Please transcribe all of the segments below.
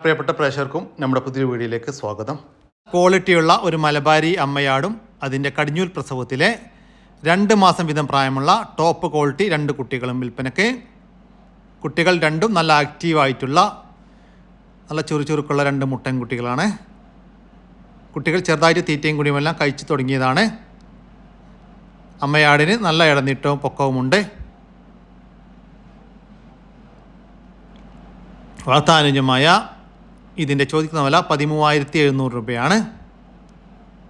പ്രിയപ്പെട്ട പ്രേക്ഷകർക്കും നമ്മുടെ പുതിയ വീഡിയോയിലേക്ക് സ്വാഗതം. ക്വാളിറ്റിയുള്ള ഒരു മലബാരി അമ്മയാടും അതിന്റെ കടിഞ്ഞൂൽ പ്രസവത്തിലെ രണ്ട് മാസം വീതം പ്രായമുള്ള ടോപ്പ് ക്വാളിറ്റി രണ്ട് കുട്ടികളും വിൽപ്പനയ്ക്ക്. കുട്ടികൾ രണ്ടും നല്ല ആക്റ്റീവായിട്ടുള്ള നല്ല ചുറുചുറുക്കുള്ള രണ്ട് മുട്ടൻ കുട്ടികളാണ്. കുട്ടികൾ ചെറുതായിട്ട് തീറ്റയും കുടിയുമെല്ലാം കഴിച്ചു തുടങ്ങിയതാണ്. അമ്മയാടിന് നല്ല ഇടനീട്ടവും പൊക്കവുമുണ്ട് വളർത്താനുജമായ ഇതിന്റെ ചോദിക്കുന്ന വില പതിമൂവായിരത്തി എഴുന്നൂറ് രൂപയാണ്.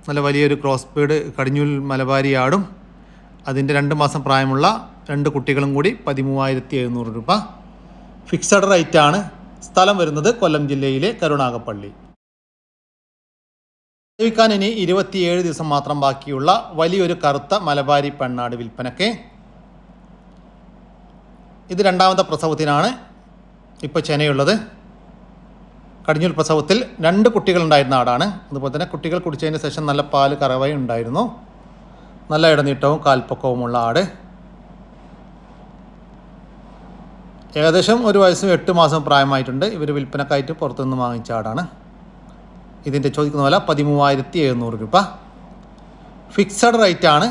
നല്ല വലിയൊരു ക്രോസ് ബീഡ് കടിഞ്ഞൂൽ മലബാരി ആടും അതിന്റെ രണ്ട് മാസം പ്രായമുള്ള രണ്ട് കുട്ടികളും കൂടി പതിമൂവായിരത്തി എഴുന്നൂറ് രൂപ ഫിക്സഡ് റേറ്റാണ് സ്ഥലം വരുന്നത് കൊല്ലം ജില്ലയിലെ കരുണാകപ്പള്ളി ജീവിക്കാൻ ഇനി ഇരുപത്തിയേഴ് ദിവസം മാത്രം ബാക്കിയുള്ള വലിയൊരു കറുത്ത മലബാരി പെണ്ണാട് വിൽപ്പനയ്ക്ക് ഇത് രണ്ടാമത്തെ പ്രസവത്തിനാണ്. ഇപ്പോൾ ചെനയുള്ളത്. കടിഞ്ഞൂൽ പ്രസവത്തിൽ രണ്ട് കുട്ടികളുണ്ടായിരുന്ന ആടാണ്. അതുപോലെ തന്നെ കുട്ടികൾ കുടിച്ചതിന് ശേഷം നല്ല പാൽ കറവായി ഉണ്ടായിരുന്നു. നല്ല ഇടനീട്ടവും കാൽപ്പൊക്കവുമുള്ള ആട്. ഏകദേശം ഒരു വയസ്സും എട്ട് മാസം പ്രായമായിട്ടുണ്ട്. ഇവർ വിൽപ്പനക്കായിട്ട് പുറത്തുനിന്ന് വാങ്ങിച്ച ആടാണ്. ഇതിന്റെ ചോദിക്കുന്ന വില പതിമൂവായിരത്തി എഴുന്നൂറ് രൂപ. ഫിക്സഡ് റേറ്റാണ്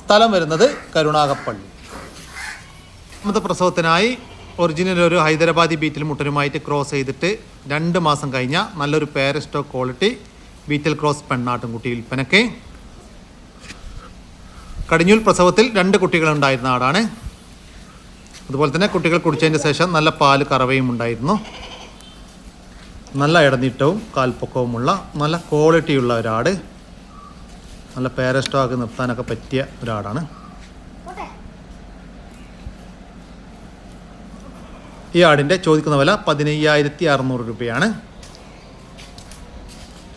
സ്ഥലം വരുന്നത് കരുണാകപ്പള്ളി. രണ്ടാമത്തെ പ്രസവത്തിനായി ഒറിജിനൽ ഒരു ഹൈദരാബാദി ബീറ്റിൽ മുട്ടനുമായിട്ട് ക്രോസ് ചെയ്തിട്ട് രണ്ട് മാസം കഴിഞ്ഞ നല്ലൊരു പേരസ്റ്റോ ക്വാളിറ്റി ബീറ്റൽ ക്രോസ് പെണ്ണാട്ടും കുട്ടി വിൽപ്പനയ്ക്ക് കടിഞ്ഞൂൽ പ്രസവത്തിൽ രണ്ട് കുട്ടികളുണ്ടായിരുന്ന ആടാണ്. അതുപോലെ തന്നെ കുട്ടികൾ കുടിച്ചതിന് ശേഷം നല്ല പാൽ കറവയും ഉണ്ടായിരുന്നു. നല്ല ഇടനീട്ടവും കാൽപ്പൊക്കവുമുള്ള നല്ല ക്വാളിറ്റിയുള്ള ഒരാട്. നല്ല പേരസ്റ്റോ ആക്കി നിർത്താനൊക്കെ പറ്റിയ ഒരാടാണ്. ഈ ആടിന്റെ ചോദിക്കുന്ന വില പതിനയ്യായിരത്തി അറുന്നൂറ് രൂപയാണ്.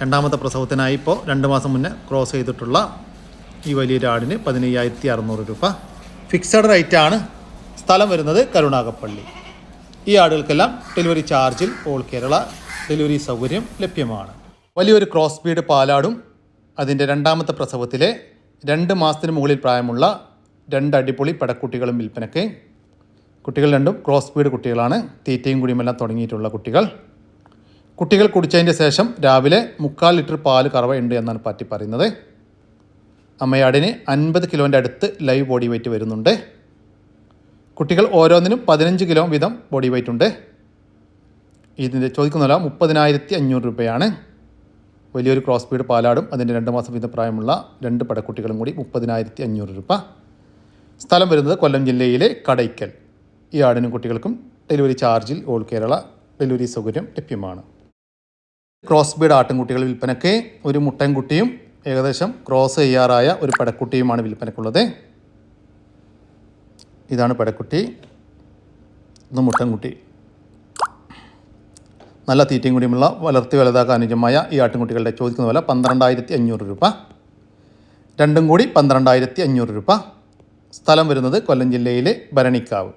രണ്ടാമത്തെ പ്രസവത്തിനായി ഇപ്പോൾ രണ്ട് മാസം മുന്നേ ക്രോസ് ചെയ്തിട്ടുള്ള ഈ വലിയൊരു ആടിന് പതിനയ്യായിരത്തി അറുന്നൂറ് രൂപ. ഫിക്സഡ് റേറ്റ് ആണ്. സ്ഥലം വരുന്നത് കരുണാകപ്പള്ളി ഈ ആടുകൾക്കെല്ലാം ഡെലിവറി ചാർജിൽ ഓൾ കേരള ഡെലിവറി സൗകര്യം ലഭ്യമാണ്. വലിയൊരു ക്രോസ് ബീഡ് പാലാടും അതിന്റെ രണ്ടാമത്തെ പ്രസവത്തിലെ രണ്ട് മാസത്തിന് മുകളിൽ പ്രായമുള്ള രണ്ട് അടിപൊളി പടക്കുട്ടികളും വിൽപ്പനയ്ക്ക് കുട്ടികൾ രണ്ടും ക്രോസ് സ്പീഡ് കുട്ടികളാണ്. തീറ്റയും കുടിയുമെല്ലാം തുടങ്ങിയിട്ടുള്ള കുട്ടികൾ. കുട്ടികൾ കുടിച്ചതിന്റെ ശേഷം രാവിലെ മുക്കാൽ ലിറ്റർ പാൽ കറവയുണ്ട് എന്നാണ് പറ്റി പറയുന്നത്. അമ്മയാടിന് അൻപത് കിലോന്റെ അടുത്ത് ലൈവ് ബോഡി വെയിറ്റ് വരുന്നുണ്ട്. കുട്ടികൾ ഓരോന്നിനും പതിനഞ്ച് കിലോ വീതം ബോഡി വെയിറ്റ് ഉണ്ട്. ഇതിന്റെ ചോദിക്കുന്ന വില മുപ്പതിനായിരത്തി അഞ്ഞൂറ് രൂപയാണ്. വലിയൊരു ക്രോസ് സ്പീഡ് പാലാടും അതിന്റെ രണ്ട് മാസം വീതം പ്രായമുള്ള രണ്ട് പടക്കുട്ടികളും കൂടി മുപ്പതിനായിരത്തി അഞ്ഞൂറ് രൂപ. സ്ഥലം വരുന്നത് കൊല്ലം ജില്ലയിലെ കടയ്ക്കൽ. ഈ ആടിനും കുട്ടികൾക്കും ഡെലിവറി ചാർജിൽ ഓൾ കേരള ഡെലിവറി സൗകര്യം ലഭ്യമാണ്. ക്രോസ് ബീഡ് ആട്ടിൻകുട്ടികൾ വിൽപ്പനയ്ക്ക് ഒരു മുട്ടൻകുട്ടിയും ഏകദേശം ക്രോസ് ചെയ്യാറായ ഒരു പടക്കുട്ടിയുമാണ് വിൽപ്പനയ്ക്കുള്ളത്. ഇതാണ് പടക്കുട്ടി. ഇത് മുട്ടൻകുട്ടി. നല്ല തീറ്റയും കൂടിയുമുള്ള വളർത്തി വലുതാക്കാൻ അനുജമായ ഈ ആട്ടിൻകുട്ടികളുടെ ചോദിക്കുന്ന വില പന്ത്രണ്ടായിരത്തി അഞ്ഞൂറ് രൂപ. രണ്ടും കൂടി പന്ത്രണ്ടായിരത്തി അഞ്ഞൂറ് രൂപ. സ്ഥലം വരുന്നത് കൊല്ലം ജില്ലയിലെ ഭരണിക്കാവ്.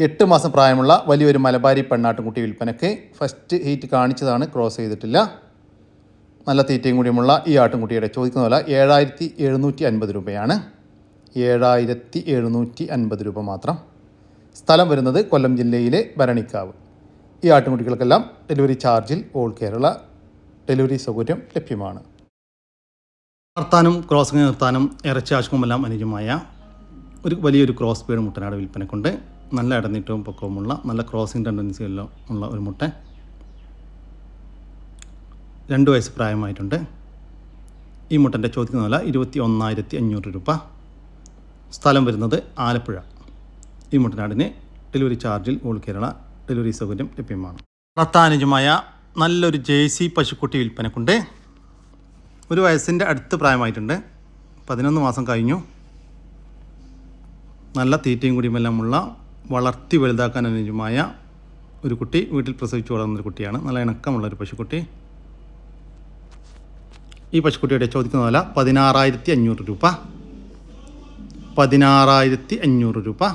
എട്ട് മാസം പ്രായമുള്ള വലിയൊരു മലബാരി പെണ്ണാട്ടുംകുട്ടി വിൽപ്പനയ്ക്ക് ഫസ്റ്റ് ഹീറ്റ് കാണിച്ചതാണ് ക്രോസ് ചെയ്തിട്ടില്ല. നല്ല തീറ്റയും കൂടിയുമുള്ള ഈ ആട്ടുംകുട്ടിയുടെ ചോദിക്കുന്ന വില ഏഴായിരത്തി എഴുന്നൂറ്റി അൻപത് രൂപയാണ്. ഏഴായിരത്തി എഴുന്നൂറ്റി അൻപത് രൂപ മാത്രം. സ്ഥലം വരുന്നത് കൊല്ലം ജില്ലയിലെ ഭരണിക്കാവ്. ഈ ആട്ടുംകുട്ടികൾക്കെല്ലാം ഡെലിവറി ചാർജിൽ ഓൾ കേരള ഡെലിവറി സൗകര്യം ലഭ്യമാണ്. വളർത്താനും ക്രോസിങ് നിർത്താനും ഇറച്ചി ആവശ്യവുമെല്ലാം അനുജമായ ഒരു വലിയൊരു ക്രോസ് ബീഡ് മുട്ടനാട് വിൽപ്പനക്കുണ്ട് നല്ല ഇടനീട്ടവും പൊക്കവുമുള്ള നല്ല ക്രോസിംഗ് ടെൻഡൻസി ഉള്ള ഒരു മുട്ട. രണ്ട് വയസ്സ് പ്രായമായിട്ടുണ്ട്. ഈ മുട്ടന്റെ ചോദിക്കുന്ന വില ഇരുപത്തി ഒന്നായിരത്തി അഞ്ഞൂറ് രൂപ. സ്ഥലം വരുന്നത് ആലപ്പുഴ. ഈ മുട്ടനാടിന് ഡെലിവറി ചാർജിൽ ഓൾ കേരള ഡെലിവറി സൗകര്യം ലഭ്യമാണ്. വളർത്താനുജമായ നല്ലൊരു ജേഴ്സി പശുക്കുട്ടി വിൽപ്പനക്കുണ്ട്. ഒരു വയസ്സിന്റെ അടുത്ത് പ്രായമായിട്ടുണ്ട്. പതിനൊന്ന് മാസം കഴിഞ്ഞു. നല്ല തീറ്റയും കുടിയുമെല്ലാമുള്ള വളർത്തി വലുതാക്കാൻ അനുയോജ്യമായ ഒരു കുട്ടി വീട്ടിൽ പ്രസവിച്ചു വളർന്നൊരു കുട്ടിയാണ്. നല്ല ഇണക്കമുള്ള ഒരു പശുക്കുട്ടി. ഈ പശുക്കുട്ടിയുടെ ചോദിക്കുന്ന വില പതിനാറായിരത്തി അഞ്ഞൂറ് രൂപ. പതിനാറായിരത്തി അഞ്ഞൂറ് രൂപ.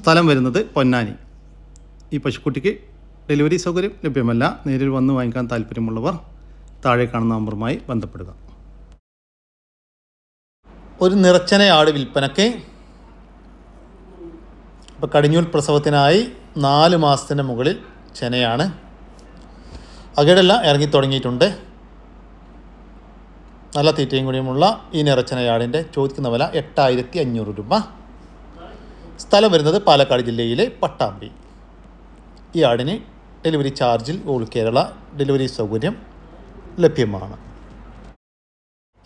സ്ഥലം വരുന്നത് പൊന്നാനി. ഈ പശുക്കുട്ടിക്ക് ഡെലിവറി സൗകര്യം ലഭ്യമല്ല. നേരിൽ വന്ന് വാങ്ങിക്കാൻ താല്പര്യമുള്ളവർ താഴെ കാണുന്ന നമ്പറുമായി ബന്ധപ്പെടുക. ഒരു നിറച്ചനയാട് വിൽപ്പനയ്ക്ക് ഇപ്പോൾ കടിഞ്ഞൂൽ പ്രസവത്തിനായി നാല് മാസത്തിന് മുകളിൽ ചെനയാണ്. അകടെല്ലാം ഇറങ്ങി തുടങ്ങിയിട്ടുണ്ട്. നല്ല തീറ്റയും കൂടിയുമുള്ള ഈ നിറച്ചനയാടിന്റെ ചോദിക്കുന്ന വില എട്ടായിരത്തി അഞ്ഞൂറ് രൂപ. സ്ഥലം വരുന്നത് പാലക്കാട് ജില്ലയിലെ പട്ടാമ്പി. ഈ ആടിന് ഡെലിവറി ചാർജിൽ ഓൾ കേരള ഡെലിവറി സൗകര്യം ലഭ്യമാണ്.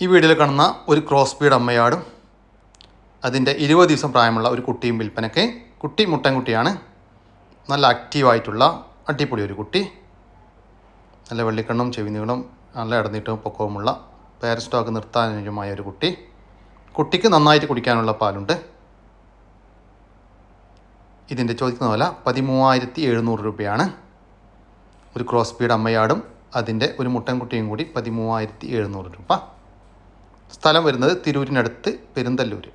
ഈ വീഡിയോയിൽ കാണുന്ന ഒരു ക്രോസ് ബീഡ് അമ്മയാടും അതിന്റെ ഇരുപത് ദിവസം പ്രായമുള്ള ഒരു കുട്ടിയും വിൽപ്പനയ്ക്ക് കുട്ടി മുട്ടൻകുട്ടിയാണ്. നല്ല ആക്റ്റീവായിട്ടുള്ള അടിപൊളി ഒരു കുട്ടി. നല്ല വെള്ളിക്കണ്ണും ചെവിനീളും നല്ല ഇടനീട്ടവും പൊക്കവുമുള്ള പാരസ്റ്റോക്ക് നിർത്താനുമായ ഒരു കുട്ടി. കുട്ടിക്ക് നന്നായിട്ട് കുടിക്കാനുള്ള പാലുണ്ട്. ഇതിന്റെ ചോദിക്കുന്ന വില പതിമൂവായിരത്തി എഴുന്നൂറ് രൂപയാണ്. ഒരു ക്രോസ് ബീഡ് അമ്മയാടും അതിന്റെ ഒരു മുട്ടൻകുട്ടിയും കൂടി പതിമൂവായിരത്തി എഴുന്നൂറ് രൂപ. സ്ഥലം വരുന്നത് തിരൂരിനടുത്ത് പെരുന്തല്ലൂർ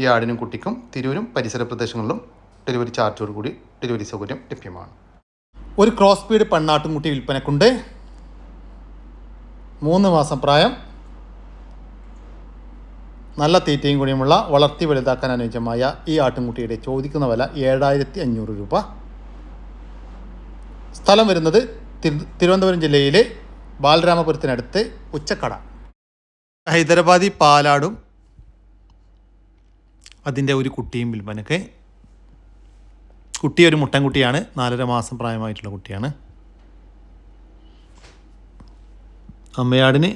ഈ ആടിനും കുട്ടിക്കും തിരൂരും പരിസര പ്രദേശങ്ങളിലും ഡെലിവറി ചാർജോടു കൂടി ഡെലിവറി സൗകര്യം ലഭ്യമാണ്. ഒരു ക്രോസ് സ്പീഡ് പെണ്ണാട്ടുംകുട്ടി വിൽപ്പനക്കുണ്ട്. മൂന്ന് മാസം പ്രായം. നല്ല തീറ്റയും കൂടിയുമുള്ള വളർത്തി വലുതാക്കാൻ അനുയോജ്യമായ ഈ ആട്ടിൻകുട്ടിയുടെ ചോദിക്കുന്ന വില ഏഴായിരത്തി അഞ്ഞൂറ് രൂപ. സ്ഥലം വരുന്നത് തിരുവനന്തപുരം ജില്ലയിലെ ബാലരാമപുരത്തിനടുത്ത് ഉച്ചക്കട. ഹൈദരാബാദി പാലാടും അതിന്റെ ഒരു കുട്ടിയും വിൽപ്പനക്ക്. കുട്ടി ഒരു മുട്ടൻകുട്ടിയാണ്. നാലര മാസം പ്രായമായിട്ടുള്ള കുട്ടിയാണ്. അമ്മയാടിന്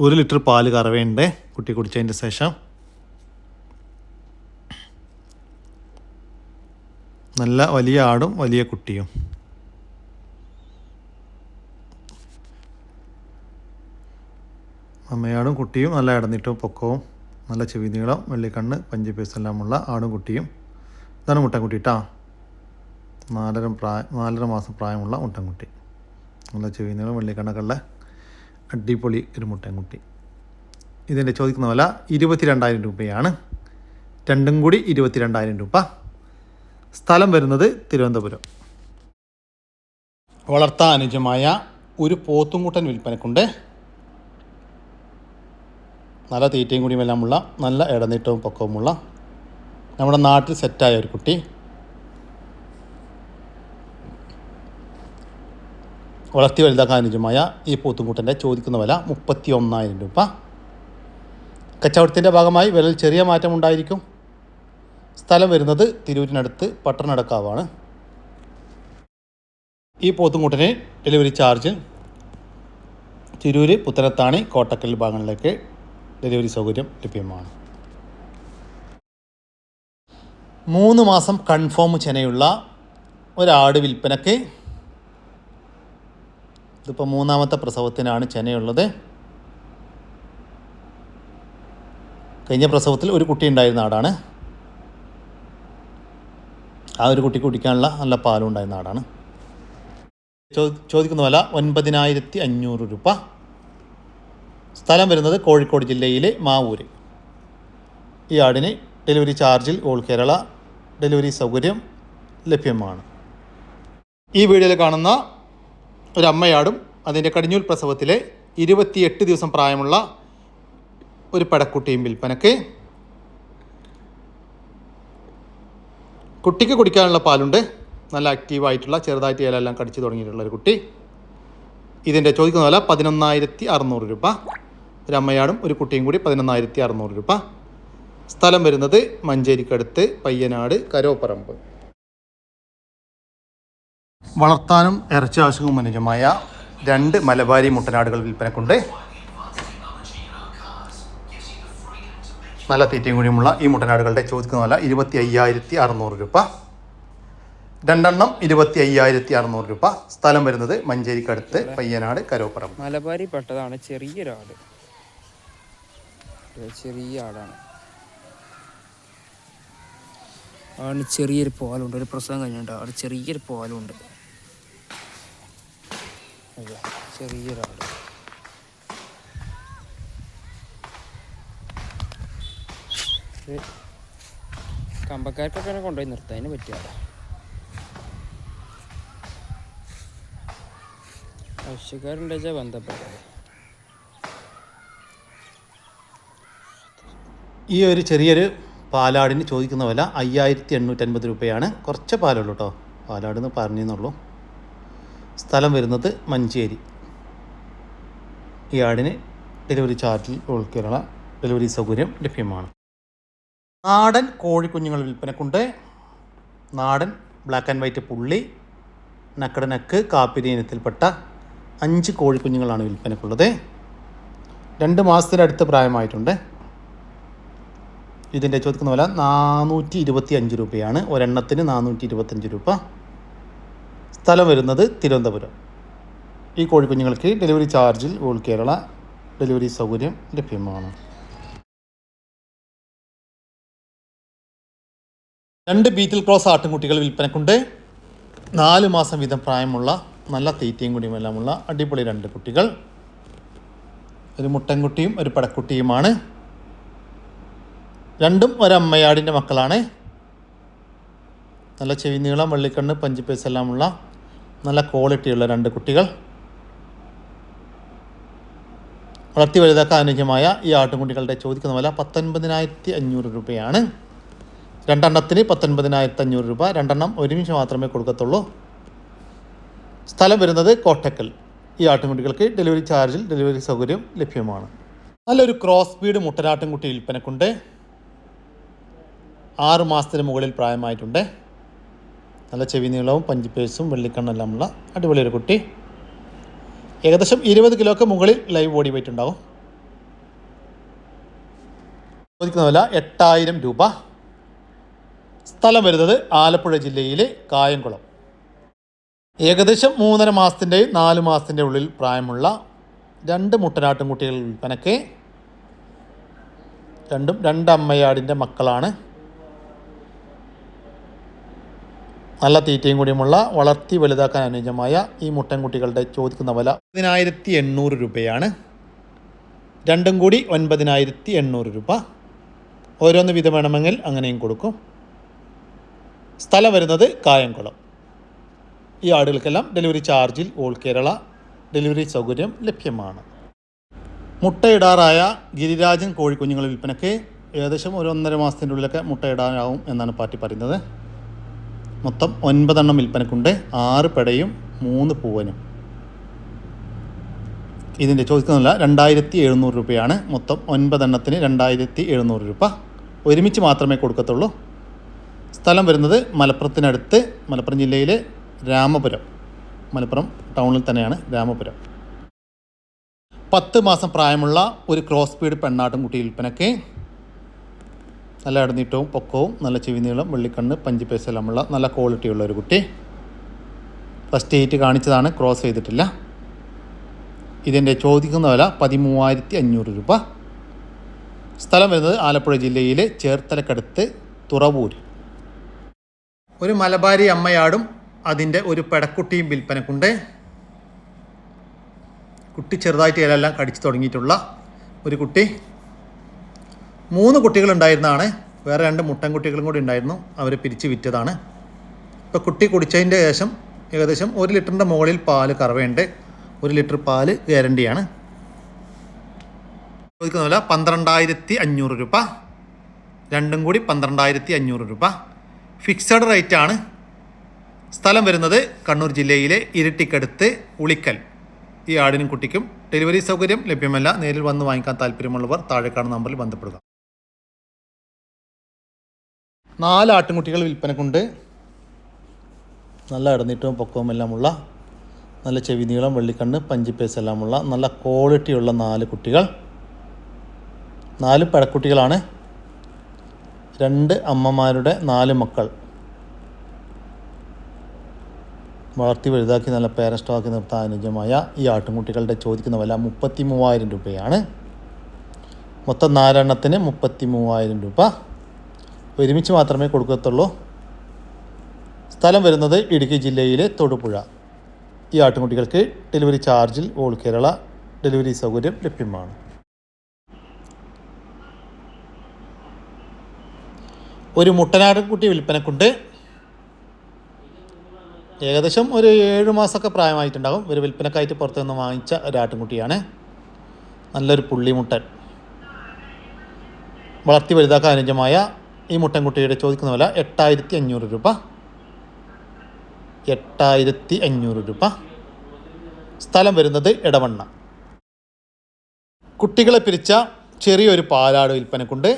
ഒരു ലിറ്റർ പാൽ കറവേണ്ട? കുട്ടി കുടിച്ചതിന്റെ ശേഷം. നല്ല വലിയ ആടും വലിയ കുട്ടിയും. അമ്മയാടും കുട്ടിയും നല്ല ഇടന്നിട്ടും പൊക്കവും. നല്ല ചെവി നീളം വെള്ളിക്കണ്ണ് പഞ്ച് പീസ് എല്ലാമുള്ള ആടും കുട്ടിയും ഇതാണ് മുട്ടൻകുട്ടി കേട്ടോ നാലര പ്രായ നാലര മാസം പ്രായമുള്ള മുട്ടൻകുട്ടി. നല്ല ചെവി നീളം വെള്ളിക്കണ്ണൊക്കെ ഉള്ള അടിപൊളി ഒരു മുട്ടൻകുട്ടി. ഇതിന്റെ ചോദിക്കുന്ന വില ഇരുപത്തി രണ്ടായിരം രൂപയാണ്. രണ്ടും കൂടി ഇരുപത്തി രണ്ടായിരം രൂപ. സ്ഥലം വരുന്നത് തിരുവനന്തപുരം. വളർത്താൻ അനുജമായ ഒരു പോത്തുമുട്ടൻ വിൽപ്പനക്കുണ്ട്. നല്ല തീറ്റയും കൂടിയുമെല്ലാമുള്ള നല്ല ഇടനീട്ടവും പൊക്കവുമുള്ള നമ്മുടെ നാട്ടിൽ സെറ്റായ ഒരു കുട്ടി. വളർത്തി വലുതാക്കാൻ അനുജമായ ഈ പോത്തുംകുട്ടന്റെ ചോദിക്കുന്ന വില മുപ്പത്തി ഒന്നായിരം രൂപ. കച്ചവടത്തിന്റെ ഭാഗമായി വിലയിൽ ചെറിയ മാറ്റം ഉണ്ടായിരിക്കും. സ്ഥലം വരുന്നത് തിരൂരിനടുത്ത് പട്ടണടക്കാവാണ്. ഈ പോത്തുംകൂട്ടന് ഡെലിവറി ചാർജ് തിരൂര് പുത്തനത്താണി കോട്ടക്കൽ ഭാഗങ്ങളിലേക്ക് ഡെലിവറി സൗകര്യം ലഭ്യമാണ്. മൂന്ന് മാസം കൺഫേം ചെനയുള്ള ഒരാട് വിൽപ്പനയ്ക്ക് ഇതിപ്പോൾ മൂന്നാമത്തെ പ്രസവത്തിനാണ് ചെനയുള്ളത്. കഴിഞ്ഞ പ്രസവത്തിൽ ഒരു കുട്ടി ഉണ്ടായിരുന്ന ആടാണ്. ആ ഒരു കുട്ടി കുടിക്കാനുള്ള നല്ല പാലും ഉണ്ടായിരുന്ന ആടാണ്. ചോദിക്കുന്ന വില ഒൻപതിനായിരത്തി അഞ്ഞൂറ് രൂപ. സ്ഥലം വരുന്നത് കോഴിക്കോട് ജില്ലയിലെ മാവൂര്. ഈ ആടിന് ഡെലിവറി ചാർജിൽ ഓൾ കേരള ഡെലിവറി സൗകര്യം ലഭ്യമാണ്. ഈ വീഡിയോയിൽ കാണുന്ന ഒരു അമ്മയാടും അതിന്റെ കടിഞ്ഞൂൽ പ്രസവത്തിലെ ഇരുപത്തിയെട്ട് ദിവസം പ്രായമുള്ള ഒരു പടക്കുട്ടിയും വിൽപ്പനക്ക് കുട്ടിക്ക് കുടിക്കാനുള്ള പാലുണ്ട്. നല്ല ആക്റ്റീവായിട്ടുള്ള ചെറുതായിട്ട് ഇലയെല്ലാം കടിച്ചു തുടങ്ങിയിട്ടുള്ള ഒരു കുട്ടി. ഇതിന്റെ ചോദിക്കുന്ന വില പതിനൊന്നായിരത്തി അറുന്നൂറ് രൂപ. ഒരു അമ്മയാടും ഒരു കുട്ടിയും കൂടി പതിനൊന്നായിരത്തി അറുന്നൂറ് രൂപ. സ്ഥലം വരുന്നത് മഞ്ചേരിക്കടുത്ത് പയ്യനാട് കരോപ്പറമ്പ്. വളർത്താനും ഇറച്ചി ആവശ്യവും അനുജമായ രണ്ട് മലബാരി മുട്ടനാടുകൾ വിൽപ്പനക്കുണ്ട്. നല്ല തീറ്റയും കൂടിയുമുള്ള ഈ മുട്ടനാടുകളുടെ ചോദിക്കുന്ന വില ഇരുപത്തി അയ്യായിരത്തി അറുന്നൂറ് രൂപ. രണ്ടെണ്ണം ഇരുപത്തി അയ്യായിരത്തി അറുന്നൂറ് രൂപ. സ്ഥലം വരുന്നത് മഞ്ചേരിക്കടുത്ത് പയ്യനാട് കരോപ്പറം മലബാരി പെട്ടതാണ് ചെറിയൊരാട്. ചെറിയ ആടാണ് ആടിന് ചെറിയൊരു പോലുണ്ട് ഒരു പ്രസവം കഴിഞ്ഞിട്ട് ആട് ചെറിയൊരു പോലുണ്ട് ചെറിയൊരാട് കമ്പക്കാർക്കൊക്കെ കൊണ്ടുപോയി നിർത്താൻ അതിന് പറ്റിയാടാ ആവശ്യക്കാരുണ്ടെച്ചാൽ ബന്ധപ്പെട്ടത് ഈ ഒരു ചെറിയൊരു പാലാടിന് ചോദിക്കുന്ന വില അയ്യായിരത്തി എണ്ണൂറ്റൻപത് രൂപയാണ്. കുറച്ച് പാലുള്ളൂ കേട്ടോ പാലാടെന്ന് പറഞ്ഞെന്നുള്ളൂ. സ്ഥലം വരുന്നത് മഞ്ചേരി. ഈ ആടിന് ഡെലിവറി ചാർജിൽ ഉൾക്കേരള ഡെലിവറി സൗകര്യം ലഭ്യമാണ്. നാടൻ കോഴിക്കുഞ്ഞുങ്ങൾ വിൽപ്പനക്കുണ്ട്. നാടൻ ബ്ലാക്ക് ആൻഡ് വൈറ്റ് പുള്ളി നക്കടനക്ക് കാപ്പിരി ഇനത്തിൽപ്പെട്ട അഞ്ച് കോഴിക്കുഞ്ഞുങ്ങളാണ് വിൽപ്പനക്കുള്ളത്. രണ്ട് മാസത്തിനടുത്ത് പ്രായമായിട്ടുണ്ട്. ഇതിന്റെ ചോദിക്കുന്ന വില നാനൂറ്റി ഇരുപത്തി അഞ്ച് രൂപയാണ്. ഒരെണ്ണത്തിന് നാനൂറ്റി ഇരുപത്തഞ്ച് രൂപ. സ്ഥലം വരുന്നത് തിരുവനന്തപുരം. ഈ കോഴിക്കുഞ്ഞുങ്ങൾക്ക് ഡെലിവറി ചാർജിൽ ഓൾ കേരള ഡെലിവറി സൗകര്യം ലഭ്യമാണ്. രണ്ട് ബീറ്റിൽ ക്രോസ് ആട്ടിൻകുട്ടികൾ വിൽപ്പനക്കുണ്ട്. നാല് മാസം വീതം പ്രായമുള്ള നല്ല തീറ്റയും കുടിയുമെല്ലാമുള്ള അടിപൊളി രണ്ട് കുട്ടികൾ. ഒരു മുട്ടൻകുട്ടിയും ഒരു പടക്കുട്ടിയുമാണ്. രണ്ടും ഒരമ്മയാടിന്റെ മക്കളാണ്. നല്ല ചെവി നീളം വെള്ളിക്കണ്ണ് പഞ്ചിപ്പേസ് എല്ലാമുള്ള നല്ല ക്വാളിറ്റിയുള്ള രണ്ട് കുട്ടികൾ. വളർത്തി വലുതാക്കാൻ അനുയോജ്യമായ ഈ ആട്ടുംകുട്ടികളുടെ ചോദിക്കുന്ന വില പത്തൊൻപതിനായിരത്തി അഞ്ഞൂറ് രൂപയാണ്. രണ്ടെണ്ണത്തിന് പത്തൊൻപതിനായിരത്തി അഞ്ഞൂറ് രൂപ. രണ്ടെണ്ണം ഒരുമിച്ച് മാത്രമേ കൊടുക്കത്തുള്ളൂ. സ്ഥലം വരുന്നത് കോട്ടക്കൽ. ഈ ആട്ടുംകുട്ടികൾക്ക് ഡെലിവറി ചാർജിൽ ഡെലിവറി സൗകര്യം ലഭ്യമാണ്. നല്ലൊരു ക്രോസ് ബീഡ് മുട്ടനാട്ടിൻകുട്ടി വിൽപ്പനക്കുണ്ട്. ആറ് മാസത്തിന് മുകളിൽ പ്രായമായിട്ടുണ്ട്. നല്ല ചെവി നീളവും പഞ്ചിപ്പേഴ്സും വെള്ളിക്കണ്ണെല്ലാമുള്ള അടിപൊളി ഒരു കുട്ടി. ഏകദേശം ഇരുപത് കിലോക്ക് മുകളിൽ ലൈവ് ബോഡി വെയിറ്റ് ഉണ്ടാവും. ചോദിക്കുന്ന വില എട്ടായിരം രൂപ. സ്ഥലം വരുന്നത് ആലപ്പുഴ ജില്ലയിലെ കായംകുളം. ഏകദേശം മൂന്നര മാസത്തിന്റെയും നാല് മാസത്തിന്റെ ഉള്ളിൽ പ്രായമുള്ള രണ്ട് മുട്ടനാട്ടും കുട്ടികൾ വിൽപ്പനക്ക് രണ്ടും രണ്ട് അമ്മയാടിന്റെ മക്കളാണ്. നല്ല തീറ്റയും കൂടിയുമുള്ള വളർത്തി വലുതാക്കാൻ അനുയോജ്യമായ ഈ മുട്ടൻ മുട്ടൻകുട്ടികളുടെ ചോദിക്കുന്ന വില പതിനായിരത്തി എണ്ണൂറ് രൂപയാണ്. രണ്ടും കൂടി ഒൻപതിനായിരത്തി എണ്ണൂറ് രൂപ. ഓരോന്ന് വീതം വേണമെങ്കിൽ അങ്ങനെയും കൊടുക്കും. സ്ഥലം വരുന്നത് കായംകുളം. ഈ ആടുകൾക്കെല്ലാം ഡെലിവറി ചാർജിൽ ഓൾ കേരള ഡെലിവറി സൗകര്യം ലഭ്യമാണ്. മുട്ടയിടാറായ ഗിരിരാജൻ കോഴിക്കുഞ്ഞുങ്ങളുടെ വിൽപ്പനയ്ക്ക് ഏകദേശം ഒരു ഒന്നര മാസത്തിന്റെ ഉള്ളിലൊക്കെ മുട്ടയിടാനാവും എന്നാണ് പാർട്ടി പറയുന്നത്. മൊത്തം ഒൻപതെണ്ണം വിൽപ്പനക്കുണ്ട്. ആറ് പെടയും മൂന്ന് പൂവനും. ഇതിന്റെ ചോദിക്കുന്നില്ല രണ്ടായിരത്തി എഴുന്നൂറ് രൂപയാണ്. മൊത്തം ഒൻപതെണ്ണത്തിന് രണ്ടായിരത്തി എഴുന്നൂറ് രൂപ. ഒരുമിച്ച് മാത്രമേ കൊടുക്കത്തുള്ളൂ. സ്ഥലം വരുന്നത് മലപ്പുറത്തിനടുത്ത് മലപ്പുറം ജില്ലയിലെ രാമപുരം. മലപ്പുറം ടൗണിൽ തന്നെയാണ് രാമപുരം. പത്ത് മാസം പ്രായമുള്ള ഒരു ക്രോസ് സ്പീഡ് പെണ്ണാട്ടും കുട്ടി വിൽപ്പനയ്ക്ക് നല്ല ഇടനീട്ടവും പൊക്കവും നല്ല ചെവി നീളം വെള്ളിക്കണ്ണ് പഞ്ചിപ്പേസ് എല്ലാമുള്ള നല്ല ക്വാളിറ്റിയുള്ള ഒരു കുട്ടി. ഫസ്റ്റ് എയ്റ്റ് കാണിച്ചതാണ് ക്രോസ് ചെയ്തിട്ടില്ല. ഇതിന്റെ ചോദിക്കുന്ന വില പതിമൂവായിരത്തി അഞ്ഞൂറ് രൂപ. സ്ഥലം വരുന്നത് ആലപ്പുഴ ജില്ലയിലെ ചേർത്തലക്കടുത്ത് തുറവൂർ. ഒരു മലബാരി അമ്മയാടും അതിന്റെ ഒരു പെടക്കുട്ടിയും വിൽപ്പനക്കുണ്ട്. കുട്ടി ചെറുതായിട്ട് ഇലയെല്ലാം കടിച്ചു തുടങ്ങിയിട്ടുള്ള ഒരു കുട്ടി. മൂന്ന് കുട്ടികളുണ്ടായിരുന്നതാണ് വേറെ രണ്ട് മുട്ടൻ കുട്ടികളും കൂടി ഉണ്ടായിരുന്നു. അവർ പിരിച്ച് വിറ്റതാണ്. ഇപ്പോൾ കുട്ടി കുടിച്ചതിന്റെ ശേഷം ഏകദേശം ഒരു ലിറ്ററിന്റെ മുകളിൽ പാൽ കറവയുണ്ട്. ഒരു ലിറ്റർ പാൽ ഗ്യാരണ്ടിയാണ്. ചോദിക്കുന്നില്ല പന്ത്രണ്ടായിരത്തി അഞ്ഞൂറ് രൂപ. രണ്ടും കൂടി പന്ത്രണ്ടായിരത്തി അഞ്ഞൂറ് രൂപ. ഫിക്സഡ് റേറ്റ് ആണ്. സ്ഥലം വരുന്നത് കണ്ണൂർ ജില്ലയിലെ ഇരിട്ടിക്കടുത്ത് ഉളിക്കൽ. ഈ ആടിനും കുട്ടിക്കും ഡെലിവറി സൗകര്യം ലഭ്യമല്ല. നേരിൽ വന്ന് വാങ്ങിക്കാൻ താല്പര്യമുള്ളവർ താഴെ കാണുന്ന നമ്പറിൽ ബന്ധപ്പെടുക. നാല് ആട്ടിൻകുട്ടികൾ വിൽപ്പനക്കുണ്ട്. നല്ല ഇടനീട്ടവും പൊക്കവും എല്ലാമുള്ള നല്ല ചെവി നീളം വെള്ളിക്കണ്ണ് പഞ്ചിപ്പേസ് എല്ലാമുള്ള നല്ല ക്വാളിറ്റിയുള്ള നാല് കുട്ടികൾ. നാല് പഴക്കുട്ടികളാണ് രണ്ട് അമ്മമാരുടെ നാല് മക്കൾ. വളർത്തി വലുതാക്കി നല്ല പേരസ്റ്റോക്കി നിർത്താൻ അനുജമായ ഈ ആട്ടിൻകുട്ടികളുടെ ചോദിക്കുന്ന വില മുപ്പത്തി മൂവായിരം രൂപയാണ്. മൊത്തം നാലെണ്ണത്തിന് മുപ്പത്തി മൂവായിരം രൂപ. ഒരുമിച്ച് മാത്രമേ കൊടുക്കത്തുള്ളൂ. സ്ഥലം വരുന്നത് ഇടുക്കി ജില്ലയിലെ തൊടുപുഴ. ഈ ആട്ടുകുട്ടികൾക്ക് ഡെലിവറി ചാർജിൽ ഓൾ കേരള ഡെലിവറി സൗകര്യം ലഭ്യമാണ്. ഒരു മുട്ടനാട്ടുകുട്ടി വിൽപ്പനക്കുണ്ട്. ഏകദേശം ഒരു ഏഴ് മാസമൊക്കെ പ്രായമായിട്ടുണ്ടാകും. ഒരു വിൽപ്പനക്കായിട്ട് പുറത്തു നിന്ന് വാങ്ങിച്ച ഒരു ആട്ടുംകുട്ടിയാണ്. നല്ലൊരു പുള്ളിമുട്ടൻ. വളർത്തി വലുതാക്കാൻ അനുയോജ്യമായ ഈ മുട്ടൻകുട്ടിയുടെ ചോദിക്കുന്ന വില എട്ടായിരത്തി അഞ്ഞൂറ് രൂപ. എട്ടായിരത്തി അഞ്ഞൂറ് രൂപ. സ്ഥലം വരുന്നത് ഇടവണ്ണ കുട്ടികളെ പിരിച്ച ചെറിയൊരു പാലാട് വിൽപ്പനക്കുണ്ട്.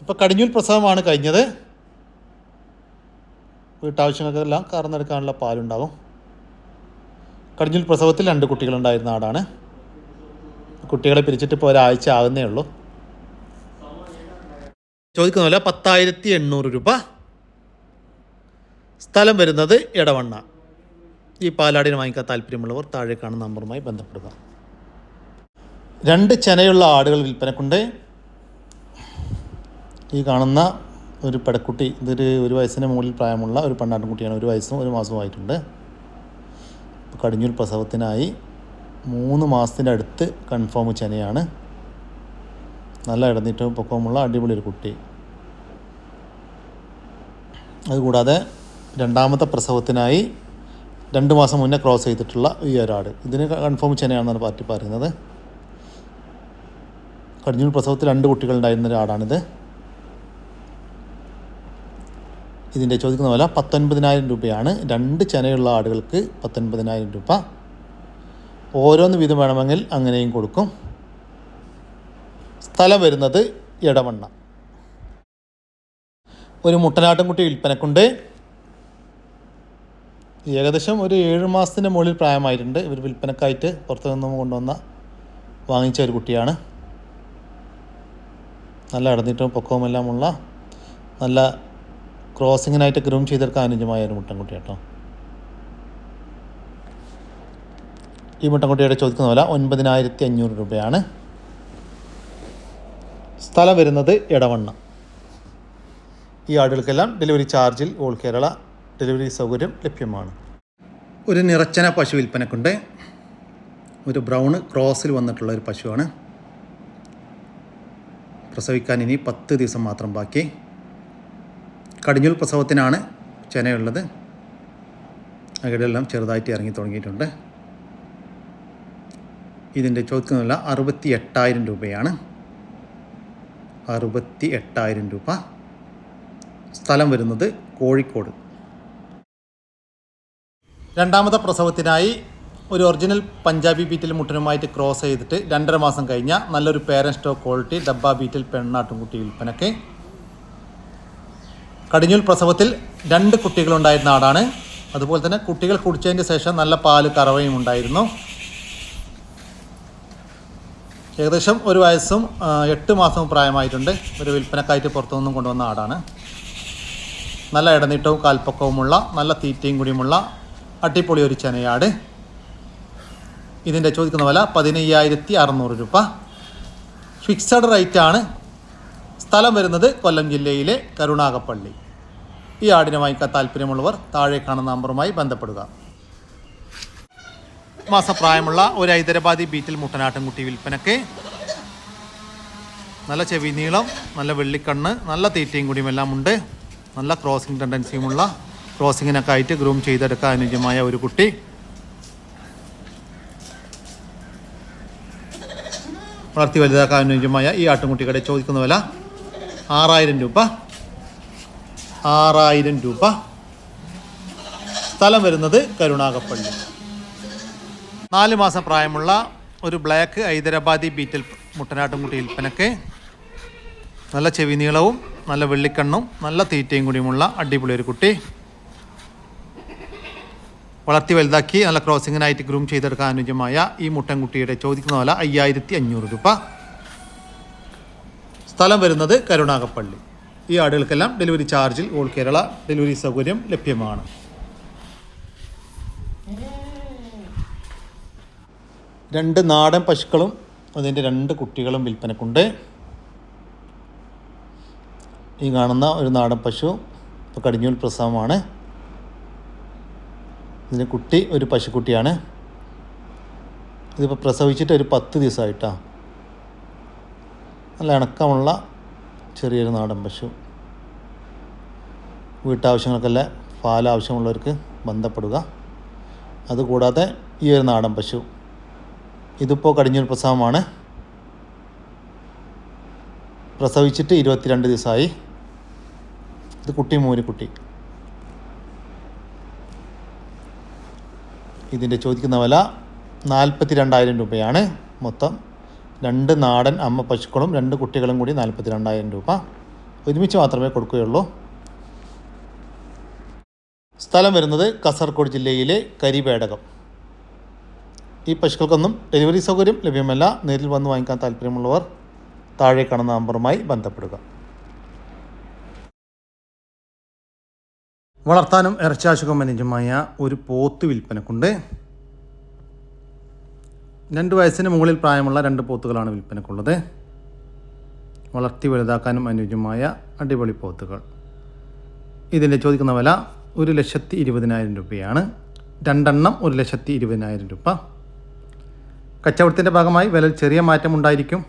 ഇപ്പോൾ കടിഞ്ഞൂൽ പ്രസവമാണ് കഴിഞ്ഞത്. വീട്ടാവശ്യങ്ങൾക്കെല്ലാം കറന്നെടുക്കാനുള്ള പാലുണ്ടാകും കടിഞ്ഞൂൽ പ്രസവത്തിൽ രണ്ട് കുട്ടികളുണ്ടായിരുന്ന ആടാണ്. കുട്ടികളെ പിരിച്ചിട്ട് ഇപ്പോൾ ഒരാഴ്ച ആകുന്നേ ഉള്ളൂ. ചോദിക്കുന്ന പോലെ പത്തായിരത്തി എണ്ണൂറ് രൂപ. സ്ഥലം വരുന്നത് ഇടവണ്ണ ഈ പാലാടിനെ വാങ്ങിക്കാൻ താല്പര്യമുള്ളവർ താഴെ കാണുന്ന നമ്പറുമായി ബന്ധപ്പെടുക. രണ്ട് ചെനയുള്ള ആടുകൾ വിൽപ്പനക്കുണ്ട്. ഈ കാണുന്ന ഒരു പെടക്കുട്ടി ഇതൊരു ഒരു വയസ്സിന് മുകളിൽ പ്രായമുള്ള ഒരു പെണ്ണാട്ടുംകുട്ടിയാണ്. ഒരു വയസ്സും ഒരു മാസവും ആയിട്ടുണ്ട്. കടിഞ്ഞൂൽ പ്രസവത്തിനായി മൂന്ന് മാസത്തിന്റെ അടുത്ത് കൺഫേം ചെനയാണ്. നല്ല ഇടന്നിട്ടും പൊക്കമുള്ള അടിപൊളി ഒരു കുട്ടി. അതുകൂടാതെ രണ്ടാമത്തെ പ്രസവത്തിനായി രണ്ട് മാസം മുന്നേ ക്രോസ് ചെയ്തിട്ടുള്ള ഈ ഒരാട്. ഇതിന് കൺഫേം ചെനയാണെന്നാണ് പാർട്ടി പറയുന്നത്. കടിഞ്ഞൂൽ പ്രസവത്തിൽ രണ്ട് കുട്ടികളുണ്ടായിരുന്ന ഒരാടാണിത്. ഇതിന്റെ ചോദിക്കുന്ന വില പത്തൊൻപതിനായിരം രൂപയാണ്. രണ്ട് ചെനയുള്ള ആടുകൾക്ക് പത്തൊൻപതിനായിരം രൂപ. ഓരോന്ന് വീതം വേണമെങ്കിൽ അങ്ങനെയും കൊടുക്കും. സ്ഥലം വരുന്നത് ഇടവണ്ണ ഒരു മുട്ടനാട്ടിൻകുട്ടി വിൽപ്പനക്കുണ്ട്. ഏകദേശം ഒരു ഏഴ് മാസത്തിന്റെ മുകളിൽ പ്രായമായിട്ടുണ്ട്. ഇവർ വിൽപ്പനക്കായിട്ട് പുറത്തു നിന്നും കൊണ്ടുവന്ന വാങ്ങിച്ച ഒരു കുട്ടിയാണ്. നല്ല അടഞ്ഞിട്ടും പൊക്കവുമെല്ലാം ഉള്ള നല്ല ക്രോസിങ്ങിനായിട്ട് ഗ്രൂം ചെയ്തെടുക്കാൻ അനുയോജ്യമായ ഒരു മുട്ടൻകുട്ടി കേട്ടോ. ഈ മുട്ടൻകുട്ടിയുടെ ചോദിക്കുന്ന വില ഒൻപതിനായിരത്തി അഞ്ഞൂറ് രൂപയാണ്. സ്ഥലം വരുന്നത് ഇടവണ്ണ ഈ ആടുകൾക്കെല്ലാം ഡെലിവറി ചാർജിൽ ഓൾ കേരള ഡെലിവറി സൗകര്യം ലഭ്യമാണ്. ഒരു നിറച്ചന പശു വിൽപ്പനക്കുണ്ട്. ഒരു ബ്രൗൺ ക്രോസിൽ വന്നിട്ടുള്ള ഒരു പശുവാണ്. പ്രസവിക്കാൻ ഇനി പത്ത് ദിവസം മാത്രം ബാക്കി. കടിഞ്ഞൂൽ പ്രസവത്തിനാണ് ചെനയുള്ളത്. അകിടെല്ലാം ചെറുതായിട്ട് ഇറങ്ങി തുടങ്ങിയിട്ടുണ്ട്. ഇതിന്റെ വില അറുപത്തി എട്ടായിരം രൂപയാണ്. അറുപത്തി എട്ടായിരം രൂപ. സ്ഥലം വരുന്നത് കോഴിക്കോട്. രണ്ടാമത്തെ പ്രസവത്തിനായി ഒരു ഒറിജിനൽ പഞ്ചാബി ബീറ്റിൽ മുട്ടനുമായിട്ട് ക്രോസ് ചെയ്തിട്ട് രണ്ടര മാസം കഴിഞ്ഞ നല്ലൊരു പേരൻ സ്റ്റോക്ക് ക്വാളിറ്റി ഡബ്ബ ബീറ്റിൽ പെണ്ണാട്ടുംകുട്ടി വിൽപ്പനയ്ക്ക് കടിഞ്ഞൂൽ പ്രസവത്തിൽ രണ്ട് കുട്ടികളുണ്ടായിരുന്ന ആടാണ്. അതുപോലെ തന്നെ കുട്ടികൾ കുടിച്ചതിന് ശേഷം നല്ല പാൽ കറവയും ഉണ്ടായിരുന്നു. ഏകദേശം ഒരു വയസ്സും എട്ട് മാസവും പ്രായമായിട്ടുണ്ട്. ഒരു വിൽപ്പനക്കായിട്ട് പുറത്തുനിന്നും കൊണ്ടുവന്ന ആടാണ്. നല്ല ഇടനീട്ടവും കാൽപ്പക്കവുമുള്ള നല്ല തീറ്റയും കൂടിയുമുള്ള അട്ടിപ്പൊളി ഒരു ചെനയാട്. ഇതിന്റെ ചോദിക്കുന്ന വില പതിനയ്യായിരത്തി അറുന്നൂറ് രൂപ. ഫിക്സഡ് റേറ്റാണ്. സ്ഥലം വരുന്നത് കൊല്ലം ജില്ലയിലെ കരുണാകപ്പള്ളി. ഈ ആടിനെ വാങ്ങിക്കാൻ താല്പര്യമുള്ളവർ താഴെ കാണുന്ന നമ്പറുമായി ബന്ധപ്പെടുക. മാസപ്രായമുള്ള ഒരു ഹൈദരാബാദി ബീറ്റിൽ മുട്ടനാട്ടിൻകുട്ടി വിൽപ്പനയ്ക്ക് നല്ല ചെവി നീളം നല്ല വെള്ളിക്കണ്ണ് നല്ല തീറ്റയും കൂടിയും എല്ലാം ഉണ്ട്. നല്ല ക്രോസിംഗ് ടെൻഡൻസിയുമുള്ള ക്രോസിങ്ങിനൊക്കെ ആയിട്ട് ഗ്രൂം ചെയ്തെടുക്കാൻ അനുയോജ്യമായ ഒരു കുട്ടി. വളർത്തി വലുതാക്കാൻ അനുയോജ്യമായ ഈ ആട്ടുംകുട്ടികളെ ചോദിക്കുന്ന വില ആറായിരം രൂപ. ആറായിരം രൂപ. സ്ഥലം വരുന്നത് കരുണാകപ്പള്ളി. നാല് മാസം പ്രായമുള്ള ഒരു ബ്ലാക്ക് ഹൈദരാബാദി ബീറ്റൽ മുട്ടനാട്ടുംകുട്ടി വിൽപ്പനക്ക് നല്ല ചെവി നീളവും നല്ല വെള്ളിക്കണ്ണും നല്ല തീറ്റയും കൂടിയുമുള്ള അടിപൊളി ഒരു കുട്ടി. വളർത്തി വലുതാക്കി നല്ല ക്രോസിങ്ങിനായിട്ട് ഗ്രൂം ചെയ്തെടുക്കാൻ അനുയോജ്യമായ ഈ മുട്ടൻകുട്ടിയുടെ ചോദിക്കുന്ന വില അയ്യായിരത്തി അഞ്ഞൂറ് രൂപ. സ്ഥലം വരുന്നത് കരുണാകപ്പള്ളി. ഈ ആടുകൾക്കെല്ലാം ഡെലിവറി ചാർജിൽ ഓൾ കേരള ഡെലിവറി സൗകര്യം ലഭ്യമാണ്. രണ്ട് നാടൻ പശുക്കളും അതിന്റെ രണ്ട് കുട്ടികളും വിൽപ്പനക്കുണ്ട്. ഈ കാണുന്ന ഒരു നാടൻ പശു ഇപ്പോൾ കടിഞ്ഞൂൽ പ്രസവമാണ്. ഇതിന്റെ കുട്ടി ഒരു പശുക്കുട്ടിയാണ്. ഇതിപ്പോൾ പ്രസവിച്ചിട്ട് ഒരു പത്ത് ദിവസമായിട്ടാണ് നല്ല ഇണക്കമുള്ള ചെറിയൊരു നാടൻ പശു. വീട്ടാവശ്യങ്ങൾക്കല്ല പാൽ ആവശ്യമുള്ളവർക്ക് ബന്ധപ്പെടുക. അതുകൂടാതെ ഈ ഒരു നാടൻ പശു ഇതിപ്പോൾ കടിഞ്ഞൂൽ പ്രസവമാണ്. പ്രസവിച്ചിട്ട് ഇരുപത്തിരണ്ട് ദിവസമായി. ഇത് കുട്ടി മൂരിക്കുട്ടി ഇതിന്റെ ചോദിക്കുന്ന വില നാൽപ്പത്തി രണ്ടായിരം രൂപയാണ്. മൊത്തം രണ്ട് നാടൻ അമ്മ പശുക്കളും രണ്ട് കുട്ടികളും കൂടി നാൽപ്പത്തി രണ്ടായിരം രൂപ. ഒരുമിച്ച് മാത്രമേ കൊടുക്കുകയുള്ളൂ. സ്ഥലം വരുന്നത് കാസർഗോഡ് ജില്ലയിലെ കരിവേടകം ഈ പശുക്കൾക്കൊന്നും ഡെലിവറി സൗകര്യം ലഭ്യമല്ല. നേരിൽ വന്ന് വാങ്ങിക്കാൻ താല്പര്യമുള്ളവർ താഴെ കാണുന്ന നമ്പറുമായി ബന്ധപ്പെടുക. വളർത്താനും ഇറച്ചാശുഖം അനുജമായ ഒരു പോത്ത് വിൽപ്പനക്കുണ്ട്. രണ്ട് വയസ്സിന് മുകളിൽ പ്രായമുള്ള രണ്ട് പോത്തുകളാണ് വിൽപ്പനക്കുള്ളത്. വളർത്തി വലുതാക്കാനും അനുയോജ്യമായ അടിപൊളി പോത്തുകൾ. ഇതിന്റെ ചോദിക്കുന്ന വില ഒരു ലക്ഷത്തി ഇരുപതിനായിരം രൂപയാണ്. രണ്ടെണ്ണം ഒരു ലക്ഷത്തി ഇരുപതിനായിരം രൂപ. കച്ചവടത്തിന്റെ ഭാഗമായി വില ചെറിയ മാറ്റം ഉണ്ടായിരിക്കും.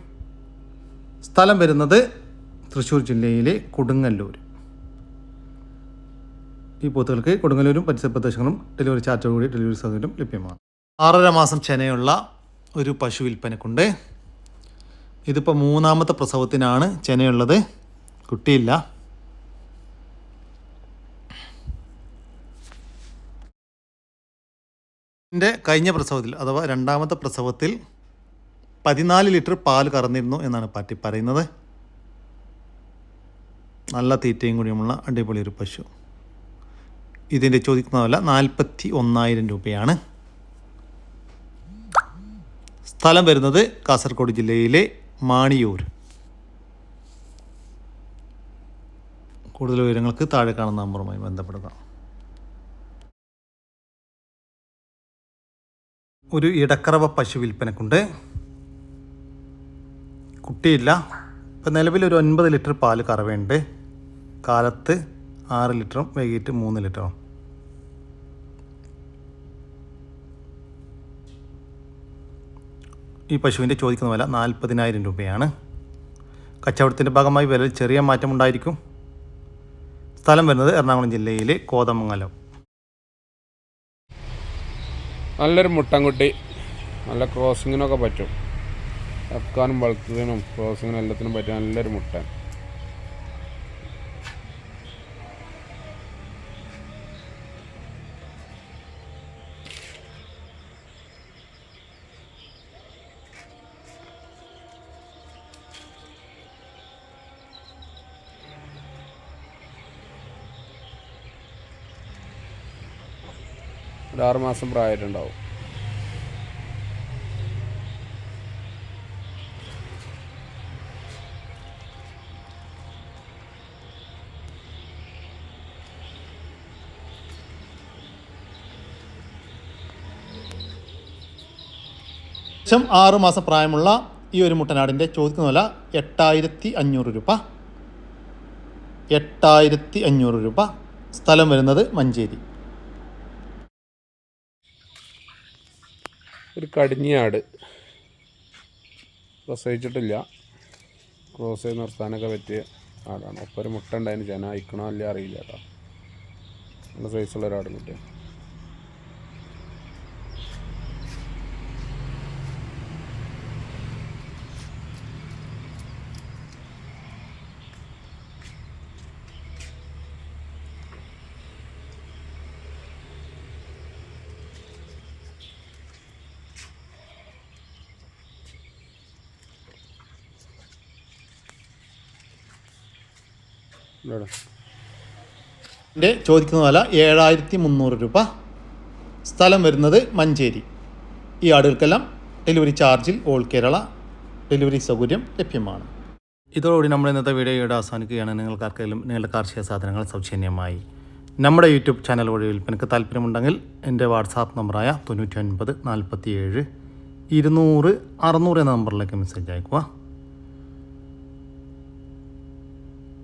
സ്ഥലം വരുന്നത് തൃശ്ശൂർ ജില്ലയിലെ കൊടുങ്ങല്ലൂർ ഈ പോത്തുകൾക്ക് കൊടുങ്ങല്ലൂരും പരിസര പ്രദേശങ്ങളും ഡെലിവറി കൂടി ഡെലിവറി സൗകര്യം ലഭ്യമാണ്. ആറര മാസം ചെനയുള്ള ഒരു പശു വിൽപ്പനക്കുണ്ട്. ഇതിപ്പോൾ മൂന്നാമത്തെ പ്രസവത്തിനാണ് ചെനയുള്ളത്. കുട്ടിയില്ല. എന്റെ കഴിഞ്ഞ പ്രസവത്തിൽ അഥവാ രണ്ടാമത്തെ പ്രസവത്തിൽ പതിനാല് ലിറ്റർ പാൽ കറന്നിരുന്നു എന്നാണ് പാറ്റി പറയുന്നത്. നല്ല തീറ്റയും കൂടിയുമുള്ള അടിപൊളി ഒരു പശു. ഇതിന്റെ ചോദിക്കുന്ന വില നാൽപ്പത്തി ഒന്നായിരം രൂപയാണ്. സ്ഥലം വരുന്നത് കാസർഗോഡ് ജില്ലയിലെ മാണിയൂർ. കൂടുതൽ വിവരങ്ങൾക്ക് താഴെ കാണുന്ന നമ്പറുമായി ബന്ധപ്പെടുക. ഒരു ഇടക്കറവ പശു വിൽപ്പനക്കുണ്ട്. കുട്ടിയില്ല. ഇപ്പം നിലവിൽ ഒരു ഒൻപത് ലിറ്റർ പാൽ കറവയുണ്ട്. കാലത്ത് ആറ് ലിറ്ററും വൈകിട്ട് മൂന്ന് ലിറ്ററും. ഈ പശുവിന്റെ ചോദിക്കുന്ന വില നാൽപ്പതിനായിരം രൂപയാണ്. കച്ചവടത്തിന്റെ ഭാഗമായി വിലയിൽ ചെറിയ മാറ്റമുണ്ടായിരിക്കും. സ്ഥലം വരുന്നത് എറണാകുളം ജില്ലയിലെ കോതമംഗലം. നല്ലൊരു മുട്ടൻകുട്ടി. നല്ല ക്രോസിങ്ങിനൊക്കെ പറ്റും. ഇറക്കാനും വളർത്തുന്നതിനും ക്രോസിങ്ങിനും എല്ലാത്തിനും പറ്റിയ നല്ലൊരു മുട്ടൻ. ആറ് മാസം പ്രായമായിട്ടുണ്ടാവും. ശേഷം ആറ് മാസം പ്രായമുള്ള ഈ ഒരു മുട്ടനാടിന്റെ ചോദിക്കുന്ന വില എട്ടായിരത്തി അഞ്ഞൂറ് രൂപ. എട്ടായിരത്തി അഞ്ഞൂറ് രൂപ. സ്ഥലം വരുന്നത് മഞ്ചേരി. ഒരു കടിഞ്ഞാട്. പ്രസവിച്ചിട്ടില്ല. ക്രോസ് ചെയ്ത് നിർത്താനൊക്കെ പറ്റിയ ആടാണ് ഒപ്പം ഒരു മുട്ട ഉണ്ടായിരുന്നു. ജന അയക്കണോ അല്ലേ അറിയില്ല കേട്ടോ. നല്ല സൈസുള്ള ഒരാടും കുട്ടിയ. ഇതിന്റെ ചോദിക്കുന്ന വില ഏഴായിരത്തി മുന്നൂറ് രൂപ. സ്ഥലം വരുന്നത് മഞ്ചേരി. ഈ ആടുകൾക്കെല്ലാം ഡെലിവറി ചാർജിൽ ഓൾ കേരള ഡെലിവറി സൗകര്യം ലഭ്യമാണ്. ഇതോടുകൂടി നമ്മൾ ഇന്നത്തെ വീഡിയോ ഇവിടെ അവസാനിക്കുകയാണ്. നിങ്ങൾക്ക് ആർക്കെങ്കിലും നിങ്ങളുടെ കാർഷിക സാധനങ്ങൾ സൗജന്യമായി നമ്മുടെ യൂട്യൂബ് ചാനൽ വഴി വിൽപ്പനക്ക് താല്പര്യമുണ്ടെങ്കിൽ എന്റെ വാട്സാപ്പ് നമ്പറായ തൊണ്ണൂറ്റി ഒൻപത് നാൽപ്പത്തി ഏഴ് ഇരുന്നൂറ് അറുന്നൂറ് എന്ന നമ്പറിലേക്ക് മെസ്സേജ് അയക്കുക